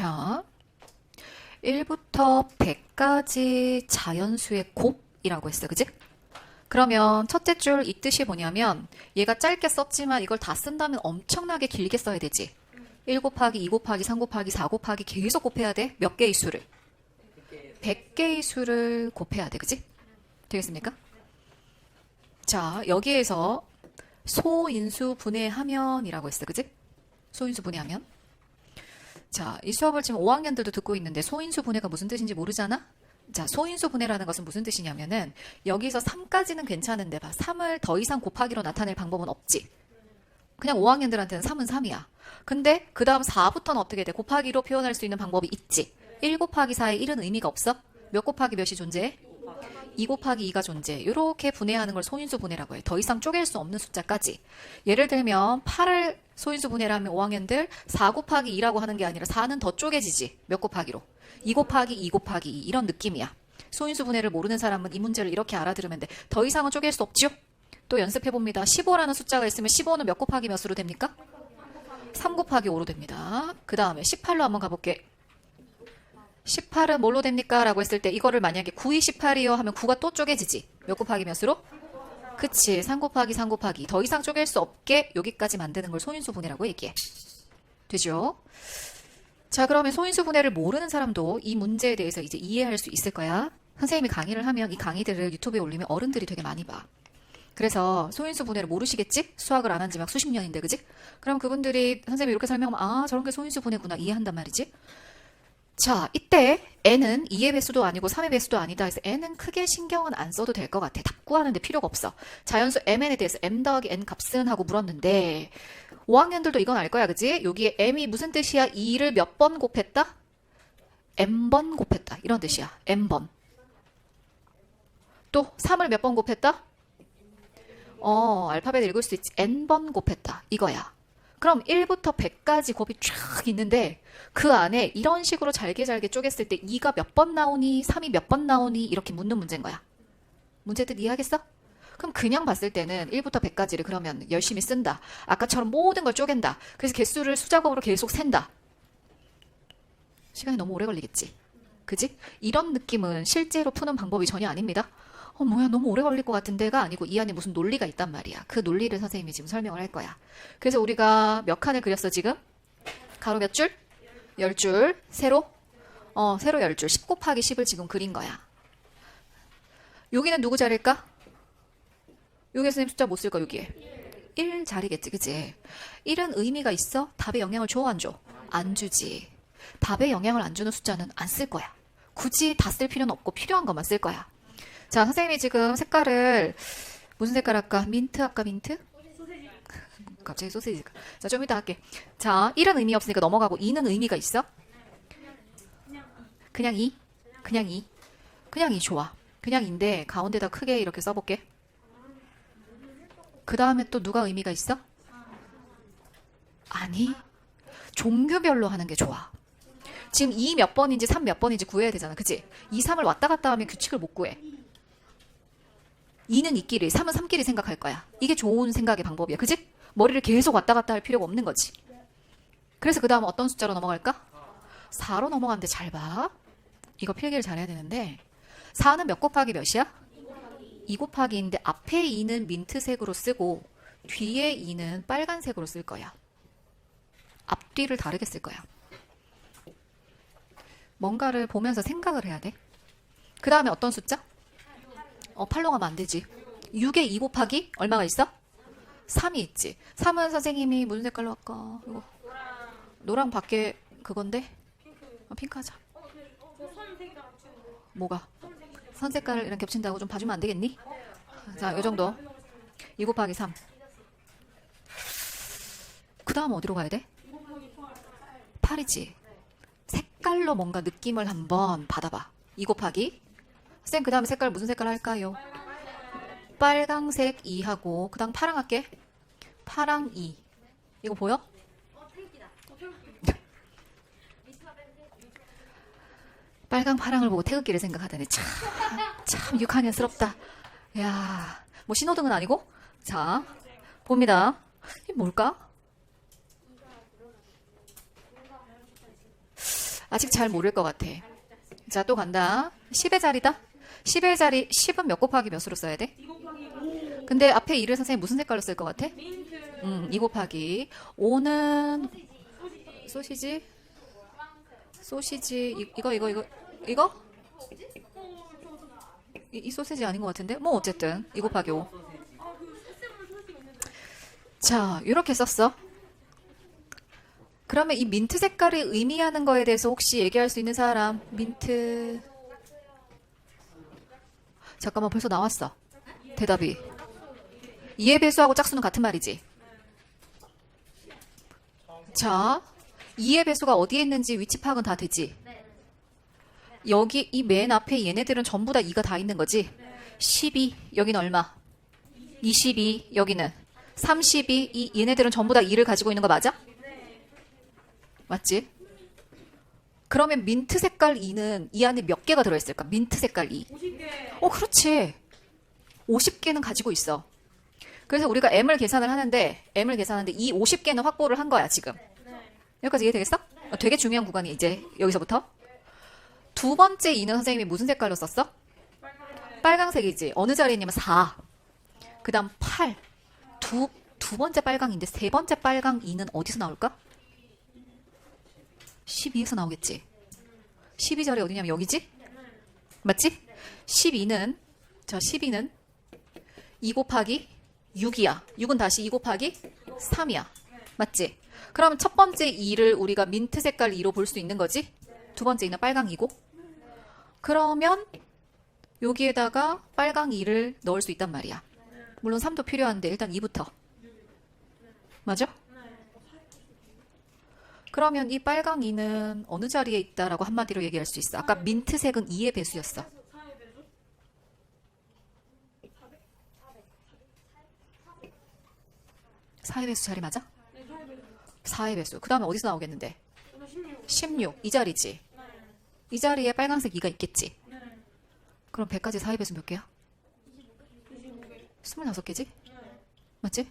자, 1부터 100까지 자연수의 곱이라고 했어. 그지? 그러면 첫째 줄 이 뜻이 뭐냐면 얘가 짧게 썼지만 이걸 다 쓴다면 엄청나게 길게 써야 되지. 1 곱하기 2 곱하기 3 곱하기 4 곱하기 계속 곱해야 돼. 몇 개의 수를? 100개의 수를 곱해야 돼. 그지? 되겠습니까? 자, 여기에서 소인수 분해하면이라고 했어. 그지? 소인수 분해하면. 자, 이 수업을 지금 5학년들도 듣고 있는데 소인수 분해가 무슨 뜻인지 모르잖아? 자, 소인수 분해라는 것은 무슨 뜻이냐면은 여기서 3까지는 괜찮은데 봐. 3을 더 이상 곱하기로 나타낼 방법은 없지. 그냥 5학년들한테는 3은 3이야. 근데 그 다음 4부터는 어떻게 돼? 곱하기로 표현할 수 있는 방법이 있지. 1 곱하기 4에 1은 의미가 없어? 몇 곱하기 몇이 존재해? 2 곱하기 2가 존재해. 이렇게 분해하는 걸 소인수 분해라고 해. 더 이상 쪼갤 수 없는 숫자까지. 예를 들면 8을 소인수 분해를 하면 5학년들 4 곱하기 2라고 하는 게 아니라 4는 더 쪼개지지. 몇 곱하기로? 2 곱하기 2 곱하기 2 이런 느낌이야. 소인수 분해를 모르는 사람은 이 문제를 이렇게 알아들으면 돼. 더 이상은 쪼갤 수 없죠? 또 연습해 봅니다. 15라는 숫자가 있으면 15는 몇 곱하기 몇으로 됩니까? 3 곱하기 5로 됩니다. 그 다음에 18로 한번 가볼게. 18은 뭘로 됩니까? 라고 했을 때 이거를 만약에 9이 18이요 하면 9가 또 쪼개지지. 몇 곱하기 몇으로? 그치. 3 곱하기 3 곱하기. 더 이상 쪼갤 수 없게 여기까지 만드는 걸 소인수 분해라고 얘기해. 되죠? 자, 그러면 소인수 분해를 모르는 사람도 이 문제에 대해서 이제 이해할 수 있을 거야. 선생님이 강의를 하면 이 강의들을 유튜브에 올리면 어른들이 되게 많이 봐. 그래서 소인수 분해를 모르시겠지? 수학을 안 한 지 막 수십 년인데, 그지? 그럼 그분들이 선생님이 이렇게 설명하면, 아, 저런 게 소인수 분해구나. 이해한단 말이지? 자, 이때 n은 2의 배수도 아니고 3의 배수도 아니다 해서 n은 크게 신경은 안 써도 될 것 같아. 답 구하는데 필요가 없어. 자연수 mn에 대해서 m 더하기 n 값은 하고 물었는데 5학년들도 이건 알 거야, 그지? 여기에 m이 무슨 뜻이야? 2를 몇 번 곱했다? m번 곱했다. 이런 뜻이야. m번. 또 3을 몇 번 곱했다? 어, 알파벳 읽을 수 있지. n번 곱했다. 이거야. 그럼 1부터 100까지 곱이 쫙 있는데 그 안에 이런 식으로 잘게 잘게 쪼갰을 때 2가 몇 번 나오니 3이 몇 번 나오니 이렇게 묻는 문제인 거야. 문제 뜻 이해하겠어? 그럼 그냥 봤을 때는 1부터 100까지를 그러면 열심히 쓴다. 아까처럼 모든 걸 쪼갠다. 그래서 개수를 수작업으로 계속 센다. 시간이 너무 오래 걸리겠지. 그지? 이런 느낌은 실제로 푸는 방법이 전혀 아닙니다. 어, 뭐야, 너무 오래 걸릴 것 같은데가 아니고 이 안에 무슨 논리가 있단 말이야. 그 논리를 선생님이 지금 설명을 할 거야. 그래서 우리가 몇 칸을 그렸어, 지금? 가로 몇 줄? 열 줄. 세로? 어, 세로 열 줄. 10 곱하기 10을 지금 그린 거야. 여기는 누구 자리일까? 여기 선생님 숫자 못쓸 거, 여기에. 1 자리겠지, 그치? 1은 의미가 있어? 답에 영향을 줘, 안 줘? 안 주지. 답에 영향을 안 주는 숫자는 안 쓸 거야. 굳이 다 쓸 필요는 없고 필요한 것만 쓸 거야. 자, 선생님이 지금 색깔을 무슨 색깔 할까? 민트 할까? 민트? 갑자기 소세지가. 자, 좀 이따 할게. 자, 1은 의미 없으니까 넘어가고 2는 의미가 있어? 그냥 2? 그냥 2? 그냥 2 좋아. 그냥 2인데 가운데다 크게 이렇게 써볼게. 그 다음에 또 누가 의미가 있어? 아니, 종류별로 하는 게 좋아. 지금 2 몇 번인지 3 몇 번인지 구해야 되잖아. 그치? 2, 3을 왔다 갔다 하면 규칙을 못 구해. 2는 2끼리, 3은 3끼리 생각할 거야. 이게 좋은 생각의 방법이야. 그지? 머리를 계속 왔다 갔다 할 필요가 없는 거지. 그래서 그 다음 어떤 숫자로 넘어갈까? 4로 넘어가는데 잘 봐. 이거 필기를 잘해야 되는데 4는 몇 곱하기 몇이야? 2 곱하기인데 앞에 2는 민트색으로 쓰고 뒤에 2는 빨간색으로 쓸 거야. 앞뒤를 다르게 쓸 거야. 뭔가를 보면서 생각을 해야 돼. 그 다음에 어떤 숫자? 어, 8로 가면 안 되지. 6에 2 곱하기 얼마가 있어? 3이 있지. 3은 선생님이 무슨 색깔로 할까? 이거. 노랑 밖에 그건데? 어, 핑크 하자. 뭐가? 선 색깔이랑 겹친다고 좀 봐주면 안 되겠니? 자, 요 정도. 2 곱하기 3. 그 다음 어디로 가야 돼? 8이지. 색깔로 뭔가 느낌을 한번 받아봐. 2 곱하기. 쌤, 그 다음에 색깔 무슨 색깔 할까요? 빨강색 2하고, 그 다음 파랑 할게. 파랑 2. 이거 보여? 빨강 파랑을 보고 태극기를 생각하다니 참, 참 6학년스럽다. 야, 뭐 신호등은 아니고? 자, 봅니다. 이게 뭘까? 아직 잘 모를 것 같아. 자, 또 간다. 10의 자리다. 10의 자리, 10은 몇 곱하기 몇으로 써야 돼? 근데 앞에 2를 선생님 무슨 색깔로 쓸 것 같아? 음, 2 곱하기. 5는 소시지? 소시지, 이, 이거, 이거, 이거, 이거? 이, 이 소시지 아닌 것 같은데? 뭐, 어쨌든. 2 곱하기 5. 자, 이렇게 썼어. 그러면 이 민트 색깔이 의미하는 거에 대해서 혹시 얘기할 수 있는 사람? 민트. 잠깐만, 벌써 나왔어. 대답이. 이해 배수하고 짝수는 같은 말이지. 자, 이해 배수가 어디에 있는지 위치 파악은 다 되지. 여기 이 맨 앞에 얘네들은 전부 다 2가 다 있는 거지. 12, 여기는 얼마? 22, 여기는 32, 이 얘네들은 전부 다 2를 가지고 있는 거 맞아? 맞지? 그러면 민트 색깔 2는 이 안에 몇 개가 들어있을까? 민트 색깔 2. 50개. 어, 그렇지. 50개는 가지고 있어. 그래서 우리가 M을 계산을 하는데, M을 계산하는데 이 50개는 확보를 한 거야, 지금. 여기까지 이해되겠어? 어, 되게 중요한 구간이 이제 여기서부터. 두 번째 2는 선생님이 무슨 색깔로 썼어? 빨강색이지. 어느 자리에 있냐면 4. 그 다음 8. 두, 두 번째 빨강인데 세 번째 빨강 2는 어디서 나올까? 12에서 나오겠지. 12자리 어디냐면 여기지? 맞지? 12는, 자, 12는 2 곱하기 6이야. 6은 다시 2 곱하기 3이야. 맞지? 그럼 첫 번째 2를 우리가 민트 색깔 2로 볼 수 있는 거지? 두 번째 2는 빨강 2고. 그러면 여기에다가 빨강 2를 넣을 수 있단 말이야. 물론 3도 필요한데 일단 2부터. 맞아? 그러면 이 빨강 2는 어느 자리에 있다라고 한마디로 얘기할 수 있어. 아까 민트색은 2의 배수였어. 4의 배수 자리 맞아? 4의 배수. 그 다음에 어디서 나오겠는데? 16. 이 자리지. 이 자리에 빨간색 2가 있겠지. 그럼 100까지 4의 배수 몇 개야? 26개지? 맞지?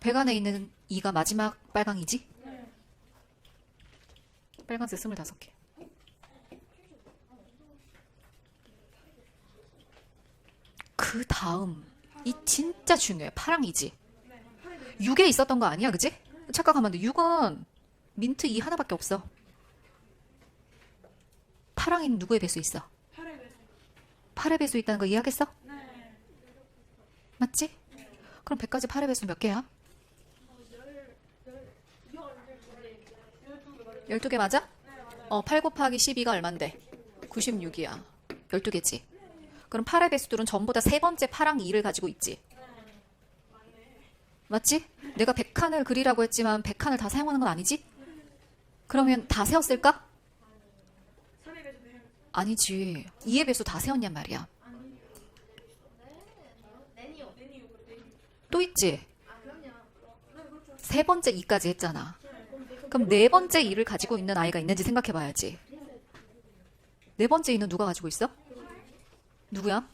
100 안에 있는 2가 마지막 빨강이지? 빨간색 25개. 그 다음, 이 진짜 중요해. 파랑이지? 6에 있었던 거 아니야, 그지? 착각하면 안 돼. 6은 민트 2 하나밖에 없어. 파랑이는 누구의 배수 있어? 8의 배수 있다는 거 이해하겠어? 맞지? 그럼 100까지 8의 배수 몇 개야? 12개 맞아? 어, 8 곱하기 12가 얼만데? 96이야. 12개지. 그럼 8의 배수들은 전부 다 세 번째 파랑 2를 가지고 있지. 맞지? 내가 100칸을 그리라고 했지만 100칸을 다 사용하는 건 아니지? 그러면 다 세웠을까? 아니지. 2의 배수 다 세웠냔 말이야. 또 있지? 세 번째 2까지 했잖아. 그럼 네 번째 2를 가지고 있는 아이가 있는지 생각해 봐야지. 네 번째 2는 누가 가지고 있어? 누구야?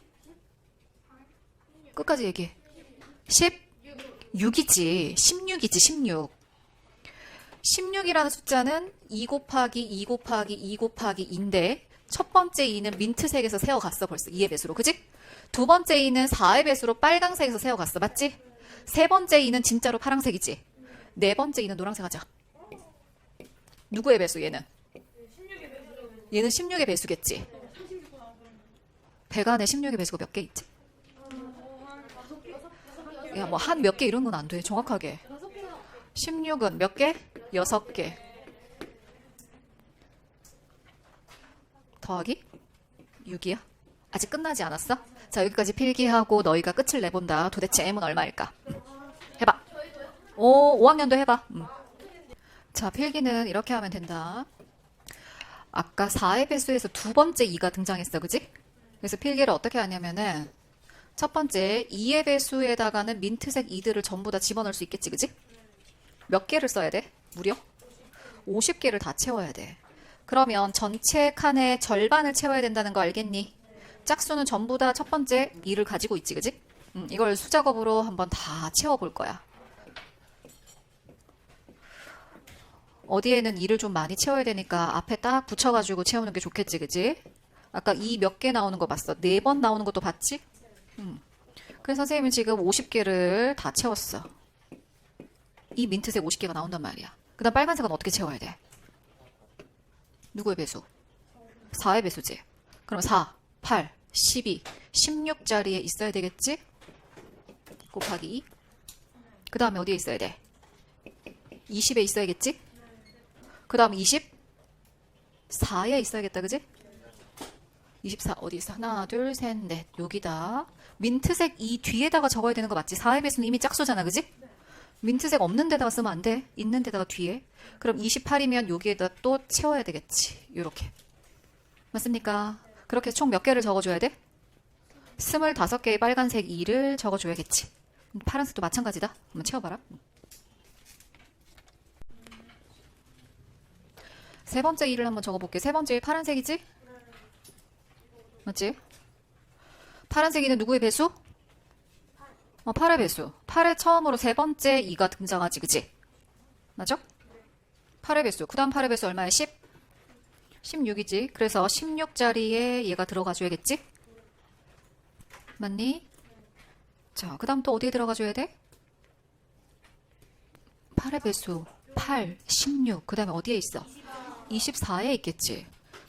끝까지 얘기해. 16이지. 16이지, 16. 16이라는 숫자는 2 곱하기 2 곱하기 2 곱하기 2인데 첫 번째 2는 민트색에서 세어갔어 벌써 2의 배수로 그지? 두 번째 2는 4의 배수로 빨강색에서 세어갔어 맞지? 세 번째 2는 진짜로 파랑색이지 네 번째 2는 노란색 하자 누구의 배수 얘는? 얘는 16의 배수겠지 100 안에 16의 배수가 몇 개 있지? 야 뭐 한 몇 개 이런 건 안 돼 정확하게 16은 몇 개? 6개 더하기 6이야? 아직 끝나지 않았어? 자, 여기까지 필기하고 너희가 끝을 내본다. 도대체 M은 얼마일까? 음. 해봐. 오, 5학년도 해봐. 음. 자, 필기는 이렇게 하면 된다. 아까 4의 배수에서 두 번째 2가 등장했어, 그지? 그래서 필기를 어떻게 하냐면은 첫 번째 2의 배수에다가는 민트색 2들을 전부 다 집어넣을 수 있겠지, 그지? 몇 개를 써야 돼? 무려? 50개를 다 채워야 돼. 그러면 전체 칸의 절반을 채워야 된다는 거 알겠니? 짝수는 전부 다 첫 번째 2를 가지고 있지, 그지? 음, 이걸 수작업으로 한번 다 채워볼 거야. 어디에는 2를 좀 많이 채워야 되니까 앞에 딱 붙여가지고 채우는 게 좋겠지, 그지? 아까 2몇개 나오는 거 봤어? 네 번 나오는 것도 봤지? 음. 그래서 선생님은 지금 50개를 다 채웠어. 이 민트색 50개가 나온단 말이야. 그 다음 빨간색은 어떻게 채워야 돼? 누구의 배수? 4의 배수지. 그럼 4, 8, 12, 16자리에 있어야 되겠지? 곱하기 2. 그 다음에 어디에 있어야 돼? 20에 있어야겠지? 그 다음 20? 4에 있어야겠다, 그지? 24 어디 있어? 하나, 둘, 셋, 넷. 여기다. 민트색 이 뒤에다가 적어야 되는 거 맞지? 4의 배수는 이미 짝수잖아, 그지? 민트색 없는 데다가 쓰면 안 돼. 있는 데다가 뒤에. 그럼 28이면 여기에다 또 채워야 되겠지. 요렇게. 맞습니까? 그렇게 총 몇 개를 적어줘야 돼? 25개의 빨간색 2를 적어줘야겠지. 파란색도 마찬가지다. 한번 채워봐라. 세 번째 2를 한번 적어볼게. 세 번째 1 파란색이지? 맞지? 파란색 2는 누구의 배수? 어, 8의 배수. 8의 처음으로 세 번째 2가 등장하지, 그치? 맞죠? 8의 배수. 그 다음 8의 배수 얼마야? 10? 16이지. 그래서 16자리에 얘가 들어가줘야겠지? 맞니? 자, 그 다음 또 어디에 들어가줘야 돼? 8의 배수. 8, 16. 그 다음에 어디에 있어? 24에 있겠지.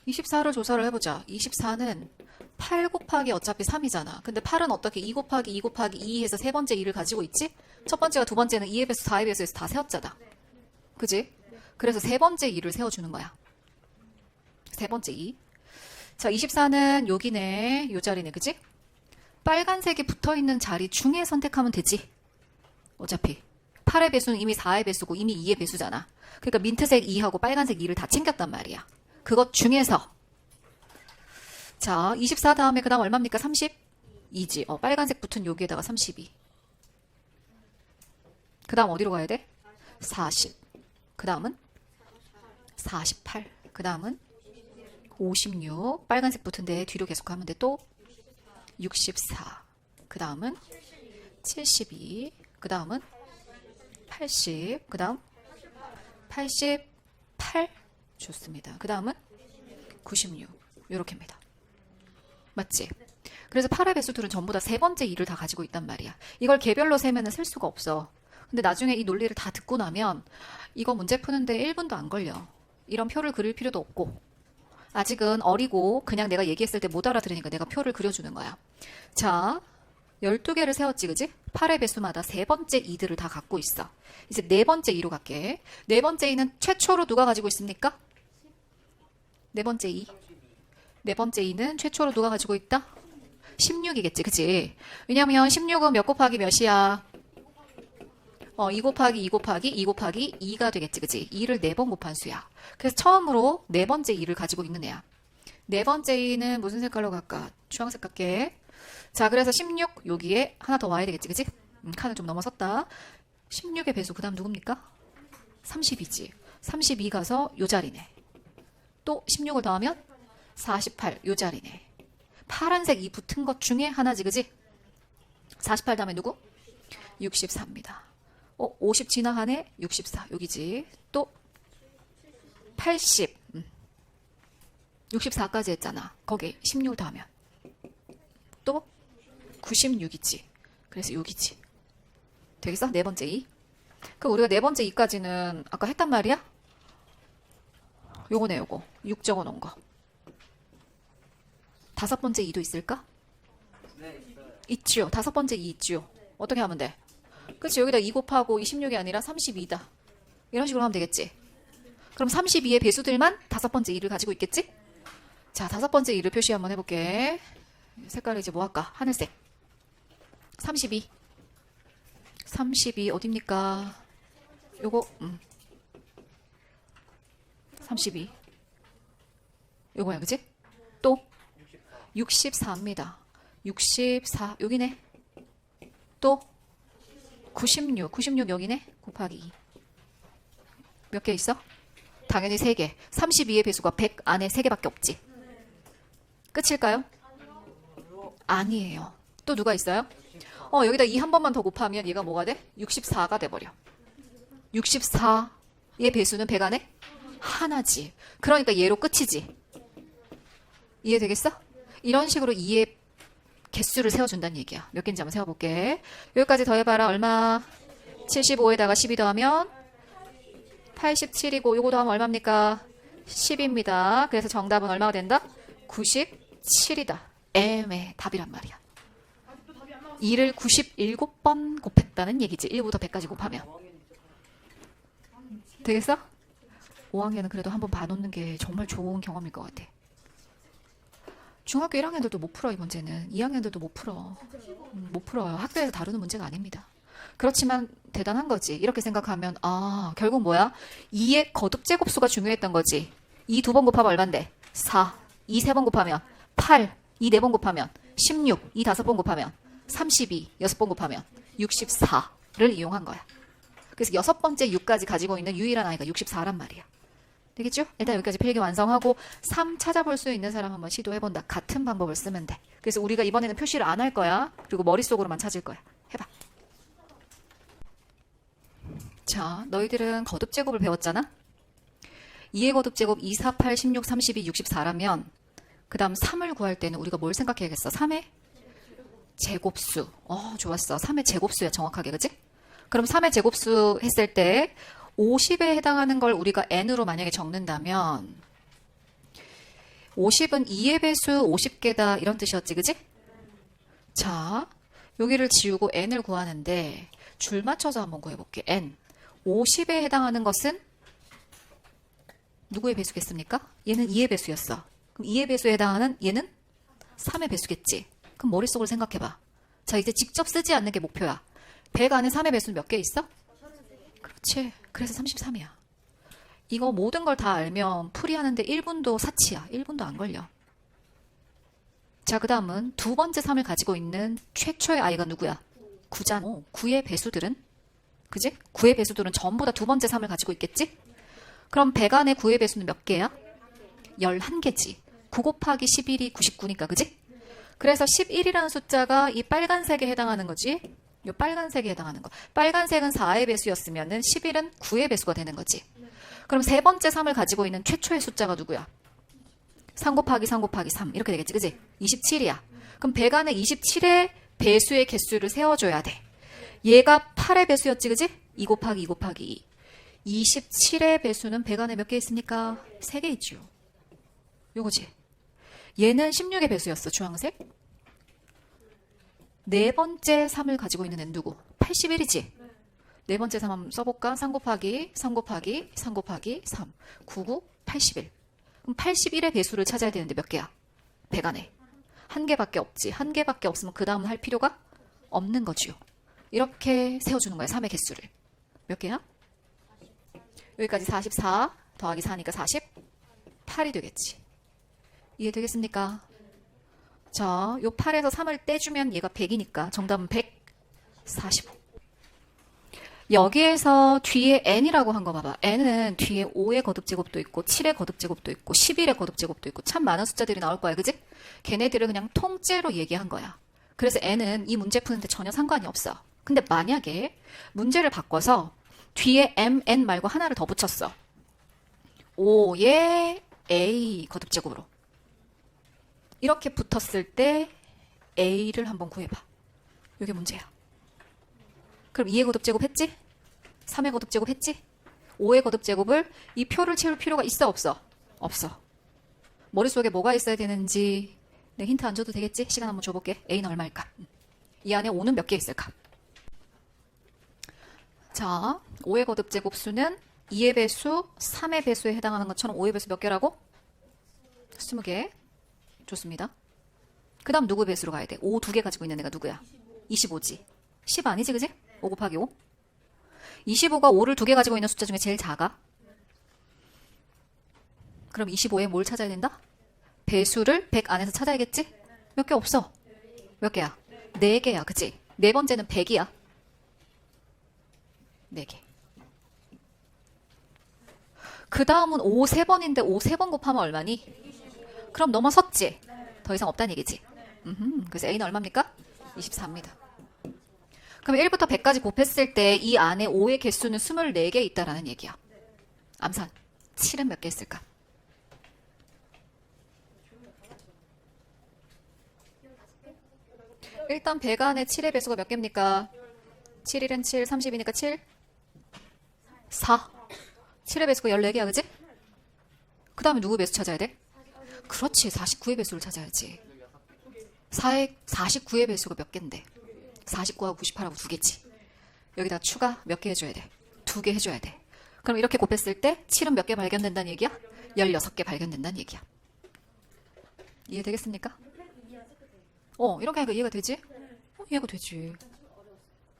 24를 조사를 해보자. 24는 8 곱하기 어차피 3이잖아. 근데 8은 어떻게 2 곱하기 2 곱하기 2 해서 세 번째 2를 가지고 있지? 첫 번째가 두 번째는 2의 배수, 4의 배수에서 다 세웠잖아. 그지? 그래서 세 번째 2를 세워주는 거야. 세 번째 2. 자, 24는 여기네. 요 자리네. 그지? 빨간색이 붙어 있는 자리 중에 선택하면 되지. 어차피. 8의 배수는 이미 4의 배수고 이미 2의 배수잖아. 그러니까 민트색 2하고 빨간색 2를 다 챙겼단 말이야. 그것 중에서 자, 24 다음에 그 다음 얼마입니까? 32지. 어, 빨간색 붙은 여기에다가 32. 그 다음 어디로 가야 돼? 40. 그 다음은? 48. 그 다음은? 56. 빨간색 붙은데 뒤로 계속 가면 돼. 또? 64. 그 다음은? 72. 그 다음은? 80. 그 다음? 88. 좋습니다. 그 다음은? 96. 요렇게입니다. 맞지? 그래서 8의 배수들은 전부 다 세 번째 2를 다 가지고 있단 말이야. 이걸 개별로 세면은 셀 수가 없어. 근데 나중에 이 논리를 다 듣고 나면 이거 문제 푸는데 1분도 안 걸려. 이런 표를 그릴 필요도 없고. 아직은 어리고 그냥 내가 얘기했을 때 못 알아들으니까 내가 표를 그려주는 거야. 자, 12개를 세웠지, 그지? 8의 배수마다 세 번째 2들을 다 갖고 있어. 이제 네 번째 2로 갈게. 네 번째 2는 최초로 누가 가지고 있습니까? 네 번째 2. 네 번째 2는 최초로 누가 가지고 있다? 16이겠지, 그치? 왜냐면 16은 몇 곱하기 몇이야? 어, 2 곱하기 2 곱하기 2 곱하기 2가 되겠지, 그치? 2를 4번 곱한 수야. 그래서 처음으로 네 번째 2를 가지고 있는 애야. 네 번째 2는 무슨 색깔로 갈까? 주황색 갈게. 자, 그래서 16 여기에 하나 더 와야 되겠지, 그치? 음, 칸을 좀 넘어섰다. 16의 배수, 그 다음 누굽니까? 30이지. 32 가서 요 자리네. 또 16을 더하면 48, 요 자리네. 파란색 이 붙은 것 중에 하나지, 그지? 48 다음에 누구? 64입니다. 어, 50 지나가네? 64, 여기지. 또 80. 음. 64까지 했잖아. 거기 16을 더하면. 또 96이지. 그래서 여기지. 되겠어? 네 번째 2. 그 우리가 네 번째 2까지는 아까 했단 말이야? 요거네, 요거. 6 적어 놓은 거. 다섯 번째 2도 있을까? 있지요. 다섯 번째 2 있지요. 어떻게 하면 돼? 그치, 여기다 2 곱하고 26이 아니라 32다. 이런 식으로 하면 되겠지. 그럼 32의 배수들만 다섯 번째 2를 가지고 있겠지? 자, 다섯 번째 2를 표시 한번 해볼게. 색깔을 이제 뭐 할까? 하늘색. 32. 32 어딥니까? 요거, 음. 32. 요거야, 그지? 또 64입니다. 64 여기네. 또 96. 96 여기네. 곱하기 2. 몇개 있어? 당연히 3개. 32의 배수가 100 안에 3개밖에 없지. 끝일까요? 아니에요. 또 누가 있어요? 어, 여기다 2 한 번만 더 곱하면 얘가 뭐가 돼? 64가 돼버려. 64. 얘 배수는 100 안에 하나지. 그러니까 얘로 끝이지. 이해되겠어? 이런 식으로 이해 개수를 세워준다는 얘기야. 몇 개인지 한번 세워볼게. 여기까지 더해봐라. 얼마? 75에다가 12 더하면 87이고 요거 더하면 얼마입니까? 10입니다. 그래서 정답은 얼마가 된다? 97이다. 애매 답이란 말이야. 2를 97번 곱했다는 얘기지. 1부터 100까지 곱하면. 되겠어? 5학년은 그래도 한번 봐놓는 게 정말 좋은 경험일 것 같아. 중학교 1학년들도 못 풀어 이 문제는. 2학년들도 못 풀어. 음, 못 풀어요. 학교에서 다루는 문제가 아닙니다. 그렇지만 대단한 거지. 이렇게 생각하면 아 결국 뭐야? 2의 거듭 제곱수가 중요했던 거지. 2 두 번 곱하면 얼만데? 4 2 세 번 곱하면 8 2 네 번 곱하면 16 2 다섯 번 곱하면 32 여섯 번 곱하면 64를 이용한 거야 그래서 여섯 번째 6까지 가지고 있는 유일한 아이가 64란 말이야 되겠죠? 일단 여기까지 필기 완성하고 3 찾아볼 수 있는 사람 한번 시도해본다. 같은 방법을 쓰면 돼. 그래서 우리가 이번에는 표시를 안 할 거야. 그리고 머릿속으로만 찾을 거야. 해봐. 자, 너희들은 거듭 제곱을 배웠잖아? 2의 거듭 제곱 2, 4, 8, 16, 32, 64라면 그 다음 3을 구할 때는 우리가 뭘 생각해야겠어? 3의 제곱수. 어, 좋았어. 3의 제곱수야, 정확하게. 그지? 그럼 3의 제곱수 했을 때 50에 해당하는 걸 우리가 n으로 만약에 적는다면 50은 2의 배수 50개다 이런 뜻이었지 그지? 자 여기를 지우고 n을 구하는데 줄 맞춰서 한번 구해볼게 n 50에 해당하는 것은 누구의 배수겠습니까? 얘는 2의 배수였어 그럼 2의 배수에 해당하는 얘는 3의 배수겠지 그럼 머릿속으로 생각해봐 자 이제 직접 쓰지 않는 게 목표야 100 안에 3의 배수는 몇개 있어? 그렇지. 그래서 33이야. 이거 모든 걸 다 알면 풀이하는데 1분도 사치야. 1분도 안 걸려. 자, 그 다음은 두 번째 3을 가지고 있는 최초의 아이가 누구야? 9잖아. 9의 배수들은? 그지? 9의 배수들은 전부 다 두 번째 3을 가지고 있겠지? 그럼 100 안에 9의 배수는 몇 개야? 11개지. 9 곱하기 11이 99니까, 그지? 그래서 11이라는 숫자가 이 빨간색에 해당하는 거지. 요 빨간색에 해당하는 거. 빨간색은 4의 배수였으면 은 11은 9의 배수가 되는 거지. 그럼 세 번째 3을 가지고 있는 최초의 숫자가 누구야? 3 곱하기 3 곱하기 3 이렇게 되겠지. 그지? 27이야. 그럼 100 안에 27의 배수의 개수를 세워줘야 돼. 얘가 8의 배수였지. 그지? 2 곱하기 2 곱하기 2. 27의 배수는 100 안에 몇 개 있습니까? 3개 있죠. 요거지. 얘는 16의 배수였어. 주황색. 네 번째 3을 가지고 있는 애는 누구? 81이지? 네 번째 3 한번 써볼까? 3 곱하기 3 곱하기 3 곱하기 3 99, 81 그럼 81의 배수를 찾아야 되는데 몇 개야? 100 안에 한 개밖에 없지 한 개밖에 없으면 그 다음은 할 필요가 없는 거지요 이렇게 세워주는 거야 3의 개수를 몇 개야? 여기까지 44 더하기 4니까 48이 되겠지 이해되겠습니까? 자, 요 8에서 3을 떼주면 얘가 100이니까 정답은 145. 여기에서 뒤에 n이라고 한 거 봐봐. n은 뒤에 5의 거듭제곱도 있고 7의 거듭제곱도 있고 11의 거듭제곱도 있고 참 많은 숫자들이 나올 거야. 그지? 걔네들을 그냥 통째로 얘기한 거야. 그래서 n은 이 문제 푸는데 전혀 상관이 없어. 근데 만약에 문제를 바꿔서 뒤에 m, n 말고 하나를 더 붙였어. 5의 a 거듭제곱으로. 이렇게 붙었을 때 A를 한번 구해봐. 이게 문제야. 그럼 2의 거듭 제곱 했지? 3의 거듭 제곱 했지? 5의 거듭 제곱을 이 표를 채울 필요가 있어 없어? 없어. 머릿속에 뭐가 있어야 되는지 내 힌트 안 줘도 되겠지? 시간 한번 줘볼게. A는 얼마일까? 이 안에 5는 몇 개 있을까? 자, 5의 거듭 제곱 수는 2의 배수, 3의 배수에 해당하는 것처럼 5의 배수 몇 개라고? 20개. 좋습니다. 그 다음 누구 배수로 가야 돼? 5 두 개 가지고 있는 애가 누구야? 25 지. 10 아니지, 그지? 5 곱하기 5. 25가 5를 두 개 가지고 있는 숫자 중에 제일 작아. 그럼 25에 뭘 찾아야 된다? 배수를 100 안에서 찾아야겠지? 몇 개 없어. 몇 개야? 4개야, 그치? 네 번째는 100이야. 4개. 그 다음은 5 3번인데 5 3번 곱하면 얼마니? 그럼 넘어섰지? 더 이상 없다는 얘기지? 음흠, 그래서 A는 얼마입니까? 24입니다. 그럼 1부터 100까지 곱했을 때 이 안에 5의 개수는 24개 있다라는 얘기야. 암산. 7은 몇 개 있을까? 일단 배간의 7의 배수가 몇 개입니까? 7일은 7, 30이니까 7? 4. 7의 배수가 14개야, 그지? 그 다음에 누구 배수 찾아야 돼? 그렇지, 49의 배수를 찾아야지. 4의, 49의 배수가 몇 개인데? 49하고 98하고 두 개지. 여기다 추가 몇 개 해줘야 돼? 두 개 해줘야 돼. 그럼 이렇게 곱했을 때 7은 몇 개 발견된다는 얘기야? 16개 발견된다는 얘기야. 이해되겠습니까? 어, 이렇게 하니까 이해가 되지? 어, 이해가 되지.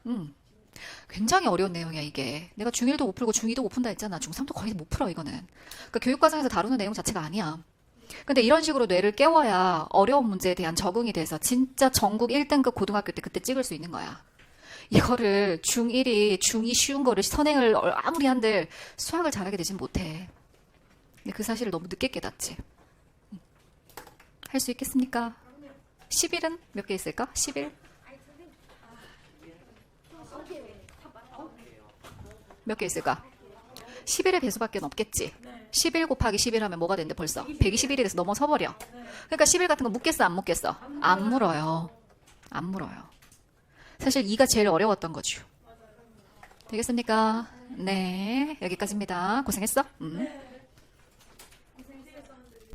음. 굉장히 어려운 내용이야, 이게. 내가 중1도 못 풀고 중2도 못 푼다 했잖아. 중3도 거의 못 풀어, 이거는. 그러니까 교육과정에서 다루는 내용 자체가 아니야. 근데 이런 식으로 뇌를 깨워야 어려운 문제에 대한 적응이 돼서 진짜 전국 1등급 고등학교 때 그때 찍을 수 있는 거야. 이거를 중1이 중2 쉬운 거를 선행을 아무리 한들 수학을 잘하게 되진 못해. 근데 그 사실을 너무 늦게 깨닫지. 할 수 있겠습니까? 11은 몇 개 있을까? 11? 몇개 있을까? 11의 배수밖에 없겠지. 11 곱하기 11 하면 뭐가 되는데 벌써? 121이 돼서 넘어서 버려. 그러니까 11 같은 거 묻겠어, 안 묻겠어? 안 물어요. 안 물어요. 사실 2가 제일 어려웠던 거죠. 되겠습니까? 네, 여기까지입니다. 고생했어? 음.